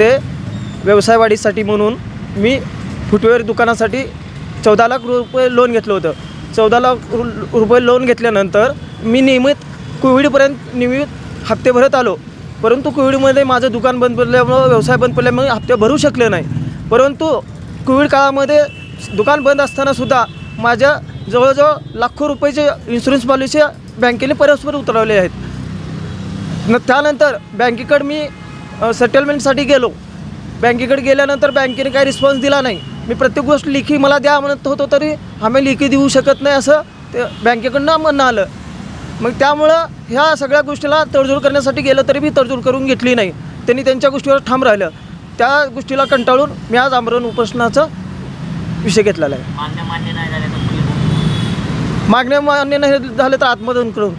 ते व्यवसाय वाढीसाठी म्हणून मी फुटवेअर दुकानासाठी चौदा लाख रुपये लोन घेतलं होतं. चौदा लाख रु- रुपये लोन घेतल्यानंतर मी नियमित कोविडपर्यंत नियमित हप्ते भरत आलो. परंतु कोविडमध्ये माझं दुकान बंद पडल्यामुळं व्यवसाय बंद पडल्यामुळे हप्ते भरू शकले नाही. परंतु कोविड काळामध्ये दुकान बंद असतानासुद्धा माझ्या जवळजवळ लाखो रुपयेचे इन्शुरन्स पॉलिसी बँकेने परस्पर उतरवले आहेत. न त्यानंतर बँकेकडे मी सेटलमेंटसाठी गेलो. बँकेकडे गेल्यानंतर बँकेने काही रिस्पॉन्स दिला नाही. मी प्रत्येक गोष्ट लेखी मला द्या म्हणत होतो तरी आम्ही लेखी देऊ शकत नाही असं ते बँकेकडनं म्हणणं आलं. मग त्यामुळं ह्या सगळ्या गोष्टीला तडजोड करण्यासाठी गेलं तरी मी तडजोड करून घेतली नाही. त्यांनी त्यांच्या गोष्टीवर ठाम राहिलं. त्या गोष्टीला कंटाळून मी आज आमरण उपोषणाचा विषय घेतलेला आहे. मागण्या मान्य नाही झाले तर आत्मदहन करून.